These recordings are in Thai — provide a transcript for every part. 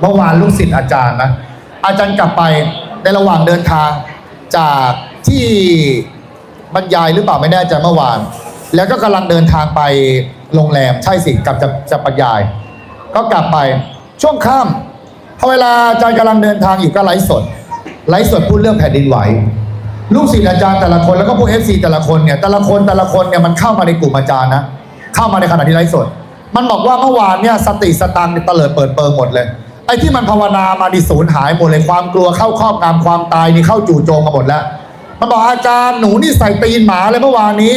เมื่อวานลูกศิษย์อาจารย์นะอาจารย์กลับไปในระหว่างเดินทางจากที่บรรยายหรือเปล่าไม่แน่ใจเมื่อวาน แล้วก็กำลังเดินทางไปโรงแรมใช่สิกลับจะจะบรรยาย ก็กลับไปช่วงค่ำพอเวลาอาจารย์กำลังเดินทางอยู่ก็ไลฟ์สดไลฟ์สดพูดเรื่องแผ่นดินไหวลูกศิษย์อาจารย์แต่ละคนแล้วก็พวกเอฟซีแต่ละคนเนี่ยแต่ละคนแต่ละคนเนี่ยมันเข้ามาในกลุ่มอาจารย์นะเข้ามาในขณะที่ไลฟ์สด มันบอกว่าเมื่อวานเนี่ยสติสตังค์เนี่ยเตลิดเปิดเปิงหมดเลย ไอ้ที่มันภาวนามาดิสูญหายหมดเลยความกลัวเข้าครอบงำความตายนี่เข้าจู่โจมมาหมดแล้ว มันบอกอาจารย์หนูนี่ใส่ตีนหมาเลยเมื่อวานนี้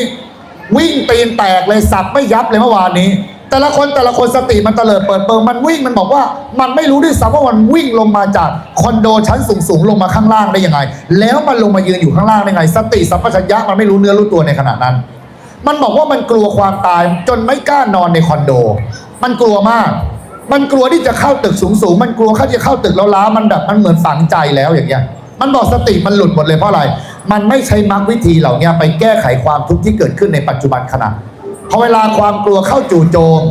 วิ่งตีนแตกเลยสับไม่ยับเลยเมื่อวานนี้ แต่ละคนแต่ละคนสติมันเตลิดเปิดเปิงมันวิ่งมันบอกว่ามันไม่รู้ด้วยซ้ำว่ามันวิ่งลงมาจากคอนโดชั้นสูงๆลงมาข้างล่างได้ยังไง แล้วมันลงมายืนอยู่ข้างล่างได้ไง สติสัมปชัญญะมันไม่รู้เนื้อรู้ตัวในขณะนั้น มันบอกว่ามันกลัวความตายจนไม่กล้านอนในคอนโด มันกลัวมาก มันกลัวที่จะเข้าตึกสูงๆมันกลัวเขาจะเข้าตึกแล้วล้ามันแบบมันเหมือนฝังใจแล้วอย่างเงี้ย มันบอกสติมันหลุดหมดเลยเพราะอะไร มันไม่ใช้มรรควิธีเหล่านี้ไปแก้ไขความทุกข์ที่เกิดขึ้นในปัจจุบันขณะพอเวลาความกลัวเข้าจู่โจม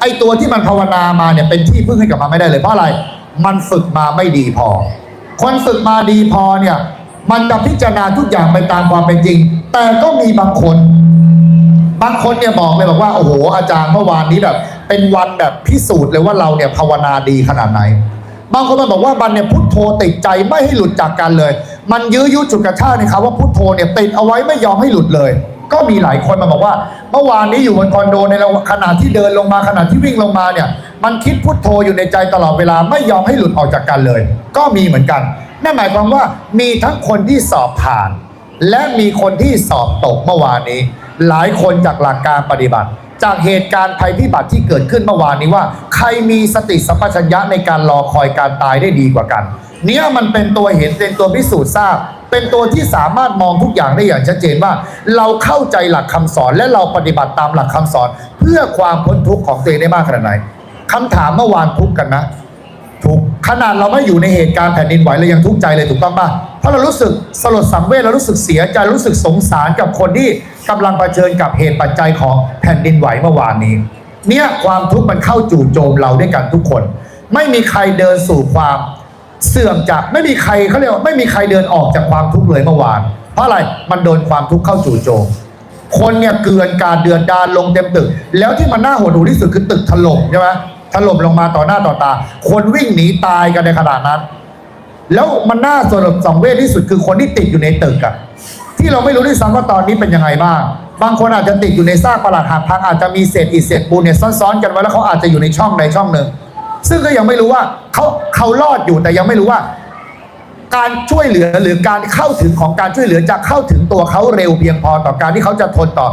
ไอตัวที่มันภาวนามาเนี่ยเป็นที่พึ่งให้กับมันไม่ได้เลยเพราะอะไร มันฝึกมาไม่ดีพอ คนฝึกมาดีพอเนี่ย มันจะพิจารณาทุกอย่างไปตามความเป็นจริง แต่ก็มีบางคน บางคนเนี่ยบอกเลยบอกว่าโอ้โหอาจารย์เมื่อวานนี้แบบ เป็นวันแบบพิสูจน์เลยว่าเราเนี่ยภาวนาดีขนาดไหน บางคนมันบอกว่ามันเนี่ยพุทโธติดใจไม่ให้หลุดจากกันเลย มันยื้อยุดฉุดกระชากในคำว่าพุทโธเนี่ยติดเอาไว้ไม่ยอมให้หลุดเลย ก็มีหลายคนมาบอกว่า เมื่อวานนี้อยู่บนคอนโดในขณะที่เดินลงมาขณะที่วิ่งลงมาเนี่ย มันคิดพุทโธอยู่ในใจตลอดเวลาไม่ยอมให้หลุดออกจากกันเลย ก็มีเหมือนกันนั่นหมายความว่ามีทั้งคนที่สอบผ่าน และมีคนที่สอบตกเมื่อวานนี้ หลายคนจากหลักการปฏิบัติ จากเหตุการณ์ภัยพิบัติที่เกิดขึ้นเมื่อวานนี้ว่า ใครมีสติสัมปชัญญะในการรอคอยการตายได้ดีกว่ากัน เนี่ยมันเป็นตัวเห็นเป็นตัวพิสูจน์ทราบ เป็นตัวที่สามารถมองทุกอย่างได้อย่างชัดเจนว่า เราเข้าใจหลักคำสอนและเราปฏิบัติตามหลักคำสอน เพื่อความพ้นทุกข์ของตัวเองได้มากขนาดไหนคำถามเมื่อวานทุกกันนะ ทุก ขนาดเราไม่อยู่ในเหตุการณ์แผ่นดินไหวเรายังทุกข์ใจเลยถูกต้องปะเพราะเรารู้สึกสลดสังเวชเรารู้สึกเสียใจรู้สึกสงสารกับคนที่กำลังเผชิญกับเหตุปัจจัยของแผ่นดินไหวเมื่อวานนี้ เนี่ยความทุกข์มันเข้าจู่โจมเราด้วยกันทุกคน ไม่มีใครเดินสู่ความเสื่อมจากไม่มีใครเขาเรียกว่าไม่มีใครเดินออกจากความทุกข์เลยเมื่อวาน เพราะอะไรมันโดนความทุกข์เข้าจู่โจมคนเนี่ยเกลือนการเดือดดานลงเต็มตึก แล้วที่มันน่าหดหู่ที่สุดคือตึกถล่มใช่ไหม ถล่มลงมาต่อหน้าต่อตา คนวิ่งหนีตายกันในขนาดนั้น แล้วมันน่าสลดสังเวชที่สุดคือคนที่ติดอยู่ในตึกอะที่เราไม่รู้ด้วยซ้ำว่าตอนนี้เป็นยังไงบ้าง บางคนอาจจะติดอยู่ในซากปรักหักพังอาจจะมีเศษอิฐเศษปูนเนี่ยซ้อนๆกันไว้แล้วเขาอาจจะอยู่ในช่องใดช่องหนึ่ง ซึ่งก็ยังไม่รู้ว่าเขาเขารอดอยู่แต่ยังไม่รู้ว่า การช่วยเหลือหรือการเข้าถึงของการช่วยเหลือจะเข้าถึงตัวเขาเร็วเพียงพอต่อการที่เขาจะทนต่อ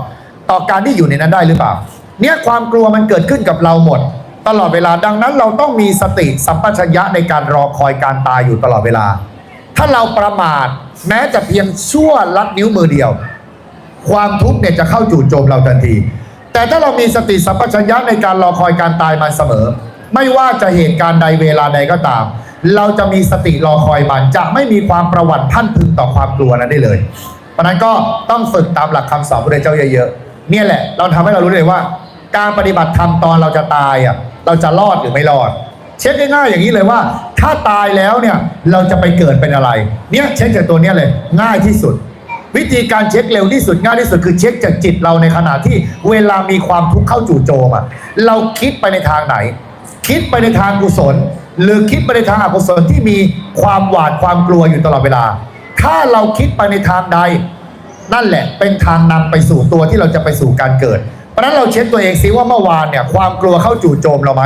ต่อการที่อยู่ในนั้นได้หรือเปล่า เนี่ยความกลัวมันเกิดขึ้นกับเราหมด ตลอดเวลาดังนั้นเราต้องมีสติสัมปชัญญะในการรอคอยการตายอยู่ตลอดเวลา ถ้าเราประมาทแม้จะเพียงชั่วลัดนิ้วมือเดียว ความทุกข์เนี่ยจะเข้าจู่โจมเราทันที แต่ถ้าเรามีสติสัมปชัญญะในการรอคอยการตายมันเสมอ ไม่ว่าจะเหตุการณ์ใดเวลาใดก็ตาม เราจะมีสติรอคอยมันจะไม่มีความประวัติพันพึงต่อความกลัวนั้นได้เลย เพราะนั้นก็ต้องฝึกตามหลักคำสอนพระเจ้าเยอะๆเนี่ยแหละ เราทำให้เรารู้เลยว่า การปฏิบัติธรรมตอนเราจะตายอะ เราจะรอดหรือไม่รอด เช็คง่ายๆอย่างนี้เลยว่า ถ้าตายแล้วเนี่ยเราจะไปเกิดเป็นอะไร เนี่ยเช็คจากตัวเนี้ยเลยง่ายที่สุด วิธีการเช็คเร็วที่สุดง่ายที่สุดคือเช็คจากจิตเราในขณะที่เวลามีความทุกข์เข้าจู่โจมอะเราคิดไปในทางไหน คิดไปในทางกุศล หรือคิดไปในทางอกุศลที่มีความหวาดความกลัวอยู่ตลอดเวลา ถ้าเราคิดไปในทางใดนั่นแหละเป็นทางนำไปสู่ตัวที่เราจะไปสู่การเกิด ราะฉะนั้นเราเช็คตัวเองซิว่าเมื่อวานเนี่ยความกลัวเข้าจู่โจมเราไหม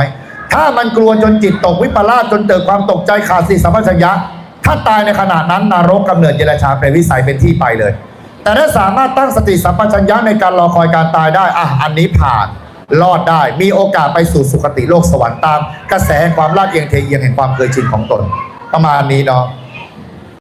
ถ้ามันกลัวจนจิตตกวิปลาสจนเกิดความตกใจขาดสติสัมปชัญญะถ้าตายในขณะนั้นนรกกำเนิดเจรชาเป็นวิสัยเป็นที่ไปเลย แต่ถ้าสามารถตั้งสติสัมปชัญญะในการรอคอยการตายได้อะอันนี้ผ่านรอดได้มีโอกาสไปสู่สุคติโลกสวรรค์ตาม กระแสความลาดเอียงเทเอียงแห่งความเคยชินของตน ประมาณนี้เนาะ